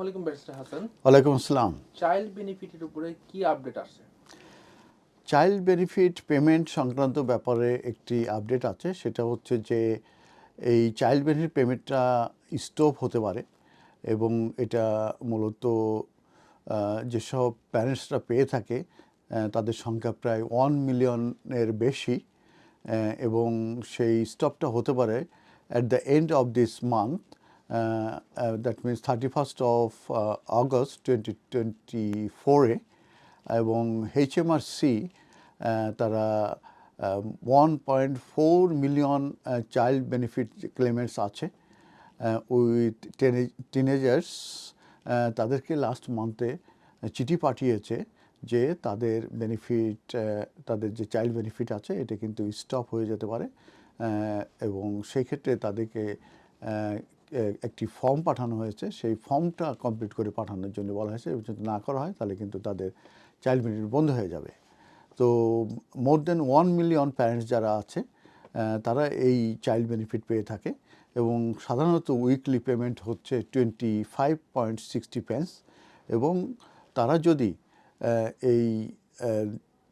আসসালামু আলাইকুম ব্যারিস্টার হাসান। ওয়ালাইকুম আসসালাম। চাইল্ড বেনিফিটের উপরে কি আপডেট আসছে? চাইল্ড বেনিফিট পেমেন্ট সংক্রান্ত ব্যাপারে একটি আপডেট আছে সেটা হচ্ছে যে এই চাইল্ড বেনিফিট পেমেন্টটা স্টপ হতে পারে এবং এটা মূলত যেসব প্যারেন্টসরা পেয়ে থাকে তাদের সংখ্যা প্রায় ওয়ান মিলিয়নের বেশি এবং সেই স্টপটা হতে পারে at the end of this month that means thirty first of August twenty twenty ফোরে এবং এইচএমআরসি তারা one point four million child benefit claimants আছে উইথ টিনেজার্স তাদেরকে লাস্ট মান্থে চিঠি পাঠিয়েছে যে তাদের বেনিফিট তাদের যে চাইল্ড বেনিফিট আছে, এটা কিন্তু স্টপ হয়ে যেতে পারে এবং সেই ক্ষেত্রে তাদেরকে একটি ফর্ম পাঠানো হয়েছে। সেই ফর্মটা কমপ্লিট করে পাঠানোর জন্য বলা হয়েছে যদি না করা হয়, তাহলে কিন্তু তাদের চাইল্ড বেনিফিট বন্ধ হয়ে যাবে। তো more than one million parents যারা আছে তারা এই চাইল্ড বেনিফিট পেয়ে থাকে এবং সাধারণত উইকলি পেমেন্ট হচ্ছে twenty five point sixty pence এবং তারা যদি এই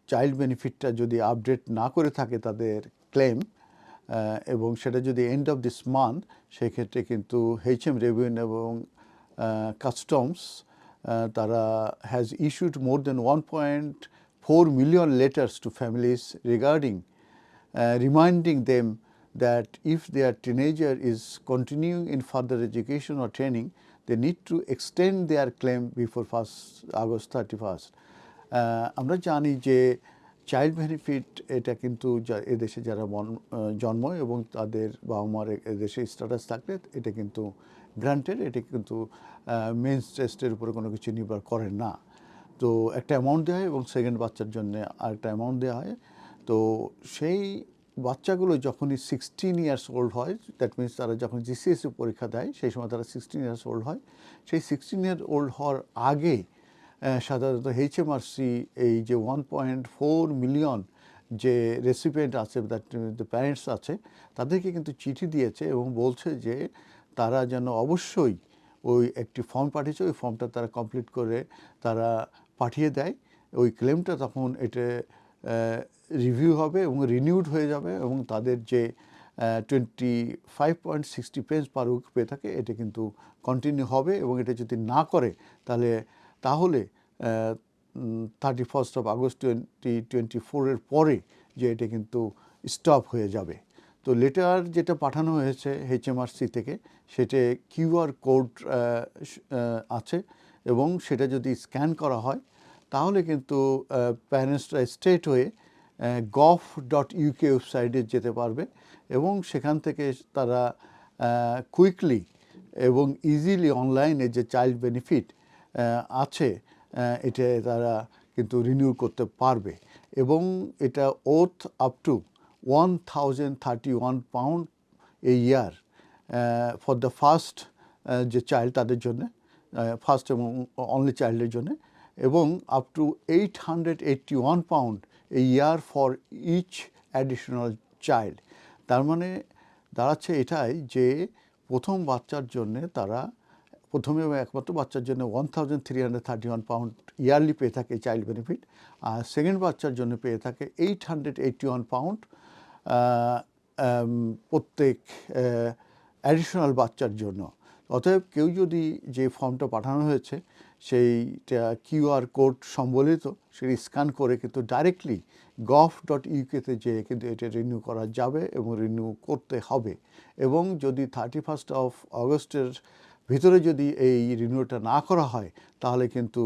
চাইল্ড বেনিফিটটা যদি আপডেট না করে থাকে তাদের ক্লেম এবং সেটা যদি এন্ড অফ দিস মান্থ সেক্ষেত্রে কিন্তু এইচ এম রেভিনিউ এবং কাস্টমস তারা has issued more than one point four million letters to families regarding reminding them that if their teenager is continue in further education or training they need to extend their claim before first August thirty first আমরা জানি যে child benefit এটা কিন্তু এদেশে যারা জন্ম এবং তাদের বাবা মার এদেশে স্ট্যাটাস থাকলে এটা কিন্তু গ্রান্টেড এটা কিন্তু মেন্স টেস্টের উপরে কোনো কিছু নির্ভর করে না। তো একটা অ্যামাউন্ট দেওয়া হয় এবং সেকেন্ড বাচ্চার জন্য আরেকটা অ্যামাউন্ট দেওয়া হয়। তো সেই বাচ্চাগুলো যখনই সিক্সটিন ইয়ার্স ওল্ড হয় দ্যাট মিনস তারা যখন জিসিএসসি পরীক্ষা দেয়, সেই সময় তারা সিক্সটিন ইয়ার্স ওল্ড হয়। সেই সিক্সটিন ইয়ার ওল্ড হওয়ার আগে সাধারণত এইচএমআরসি এই যে ওয়ান পয়েন্ট ফোর মিলিয়ন যে রেসিপিয়েন্ট আছে দ্যাট প্যারেন্টস আছে, তাদেরকে কিন্তু চিঠি দিয়েছে এবং বলছে যে তারা যেন অবশ্যই ওই একটি ফর্ম পাঠিয়েছে, ওই ফর্মটা তারা কমপ্লিট করে তারা পাঠিয়ে দেয়। ওই ক্লেমটা তখন এটা রিভিউ হবে এবং রিনিউড হয়ে যাবে এবং তাদের যে twenty five point sixty page per week পেয়ে থাকে, এটা কিন্তু কন্টিনিউ হবে এবং এটা যদি না করে, তাহলে তাহলে thirty first of August twenty twenty ফোরের পরে যে এটা কিন্তু স্টপ হয়ে যাবে। তো লেটার যেটা পাঠানো হয়েছে এইচএমআরসি থেকে, সেটা কিউআর কোড আছে এবং সেটা যদি স্ক্যান করা হয়, তাহলে কিন্তু প্যারেন্টসরা স্টেট হয়ে গভ ডট ইউকে ওয়েবসাইটে যেতে পারবে এবং সেখান থেকে তারা কুইকলি এবং ইজিলি অনলাইনে যে চাইল্ড বেনিফিট আছে এটা তারা কিন্তু রিনিউ করতে পারবে। এবং এটা worth up to one thousand thirty one pound a year for the first যে চাইল্ড তাদের জন্য ফার্স্ট এবং অনলি চাইল্ডের জন্য, এবং up to eight hundred eighty one pound a year for each additional child তার মানে দাঁড়াচ্ছে এটাই যে প্রথম বাচ্চার জন্যে তারা প্রথমে এবং একমাত্র বাচ্চার জন্য one thousand three hundred thirty one pound yearly পেয়ে থাকে চাইল্ড বেনিফিট আর সেকেন্ড বাচ্চার জন্য পেয়ে থাকে eight hundred eighty one pound প্রত্যেক অ্যাডিশনাল বাচ্চার জন্য। অতএব কেউ যদি যে ফর্মটা পাঠানো হয়েছে, সেইটা কিউআর কোড সম্বলিত, সেটি স্ক্যান করে কিন্তু ডাইরেক্টলি গভ ডট ইউকেতে যেয়ে কিন্তু এটা রিনিউ করা যাবে এবং রিনিউ করতে হবে। এবং যদি থার্টি ফার্স্ট অফ অগস্টের ভিতরে যদি এই রিনিউটা না করা হয়, তাহলে কিন্তু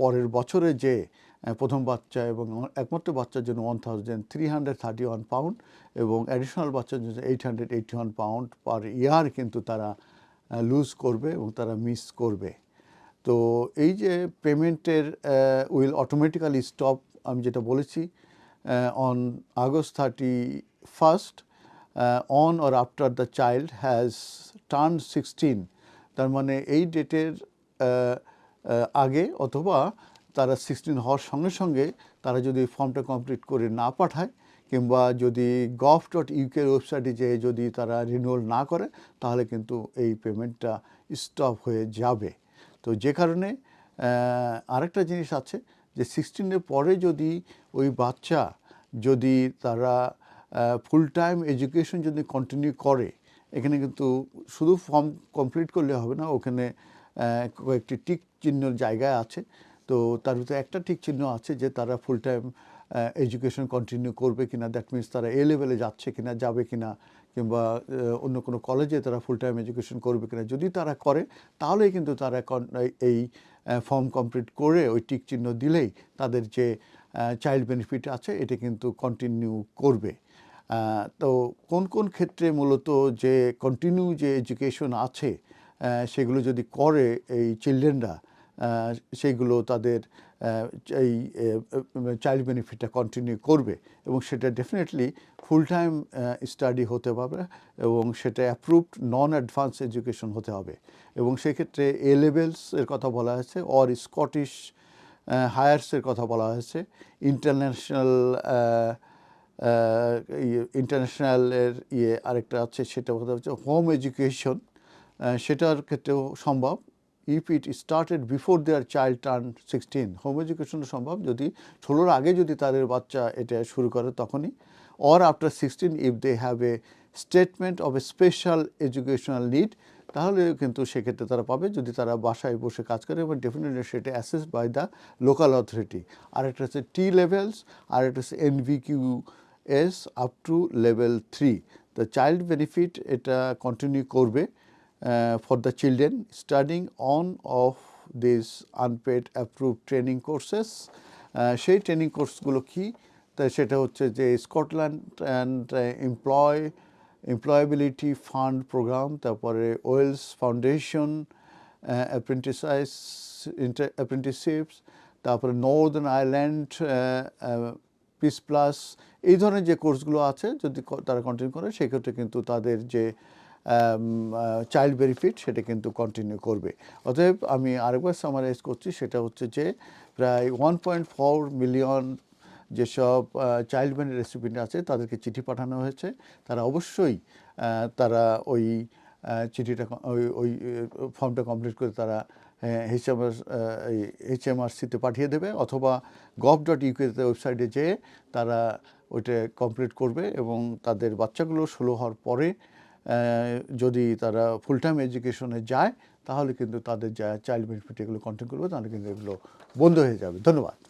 পরের বছরে যে প্রথম বাচ্চা এবং একমাত্র বাচ্চার জন্য one thousand three hundred thirty one pound এবং অ্যাডিশনাল বাচ্চার জন্য eight hundred eighty one pound per year কিন্তু তারা লুজ করবে এবং তারা মিস করবে। তো এই যে পেমেন্টের উইল অটোমেটিক্যালি স্টপ আমি যেটা বলেছি on August thirty first on or after the child has turn sixteen তার মানে এই ডেটের আগে অথবা তারা সিক্সটিন হওয়ার সঙ্গে সঙ্গে তারা যদি ফর্মটা কমপ্লিট করে না পাঠায় কিংবা যদি গভ ডট ইউকের ওয়েবসাইটে যেয়ে যদি তারা রিনিউয়াল না করে, তাহলে কিন্তু এই পেমেন্টটা স্টপ হয়ে যাবে। তো যে কারণে আরেকটা জিনিস আছে যে সিক্সটিনের পরে যদি ওই বাচ্চা যদি তারা ফুল টাইম এডুকেশন যদি কন্টিনিউ করে, এখানে কিন্তু শুধু ফর্ম কমপ্লিট করলে হবে না, ওখানে কয়েকটি টিক চিহ্নর জায়গায় আছে। তো তার ভিতরে একটা টিক চিহ্ন আছে যে তারা ফুল টাইম এডুকেশন কন্টিনিউ করবে কিনা দ্যাট মিনস তারা এ লেভেলে যাচ্ছে কিনা, যাবে কিনা, কিংবা অন্য কোনো কলেজে তারা ফুল টাইম এডুকেশন করবে কিনা। যদি তারা করে তাহলেই কিন্তু তারা এই ফর্ম কমপ্লিট করে ওই টিক চিহ্ন দিলেই তাদের যে চাইল্ড বেনিফিট আছে, এটা কিন্তু কন্টিনিউ করবে। তো কোন কোন ক্ষেত্রে মূলত যে কন্টিনিউ যে এডুকেশন আছে সেগুলো যদি করে এই চিলড্রেনরা সেইগুলো তাদের এই চাইল্ড বেনিফিটটা কন্টিনিউ করবে এবং সেটা ডেফিনেটলি ফুল টাইম স্টাডি হতে পারবে এবং সেটা অ্যাপ্রুভড নন অ্যাডভান্স এডুকেশন হতে হবে। এবং সেক্ষেত্রে এ লেভেলসের কথা বলা হয়েছে অর স্কটিশ হায়ার্সের কথা বলা হয়েছে। ইন্টারন্যাশনাল ইন্টারন্যাশনালের ইয়ে আরেকটা আছে সেটা কথা হচ্ছে হোম এডুকেশন। সেটার ক্ষেত্রেও সম্ভব। If it started before their child turn sixteen, home এডুকেশনও সম্ভব। যদি ষোলোর আগে যদি তাদের বাচ্চা এটা শুরু করে তখনই or after sixteen if they have a statement of a special educational need তাহলে কিন্তু সেক্ষেত্রে তারা পাবে যদি তারা বাসায় বসে কাজ করে এবং ডেফিনেটলি সেটা assess by the local authority আর একটা হচ্ছে টি লেভেলস আর একটা হচ্ছে NVQs up to level three the child benefit এটা কন্টিনিউ করবে for the children studying on of this unpaid approve training courses সেই ট্রেনিং কোর্সগুলো কী? তা সেটা হচ্ছে যে Scotland and employ employability fund programme তারপরে ওয়েলস ফাউন্ডেশন অ্যাপ্রেন্টিসাইস তারপরে নর্দার্ন আইল্যান্ড পিস প্লাস এই ধরনের যে কোর্সগুলো আছে, যদি তারা কন্টিনিউ করে, সেক্ষেত্রে কিন্তু তাদের যে চাইল্ড বেনিফিট সেটা কিন্তু কন্টিনিউ করবে। অতএব আমি আরেকবার সামারাইজ করছি, সেটা হচ্ছে যে, প্রায় ওয়ান পয়েন্ট ফোর মিলিয়ন যেসব চাইল্ড বেনিফিট রেসিপিয়েন্ট আছে, তাদেরকে চিঠি পাঠানো হয়েছে। তারা অবশ্যই তারা ওই চিঠিটা ওই ওই ফর্মটা কমপ্লিট করে তারা এইচএমআর এইচএমআরসিতে পাঠিয়ে দেবে অথবা গভ ডট ইউকেতে ওয়েবসাইটে যেয়ে তারা ওইটা কমপ্লিট করবে এবং তাদের বাচ্চাগুলো ষোলো হওয়ার পরে যদি তারা ফুল টাইম এডুকেশনে যায়, তাহলে কিন্তু তাদের যা চাইল্ড বেনিফিট এগুলো কন্টিনিউ করবে, তাহলে কিন্তু এগুলো বন্ধ হয়ে যাবে। ধন্যবাদ।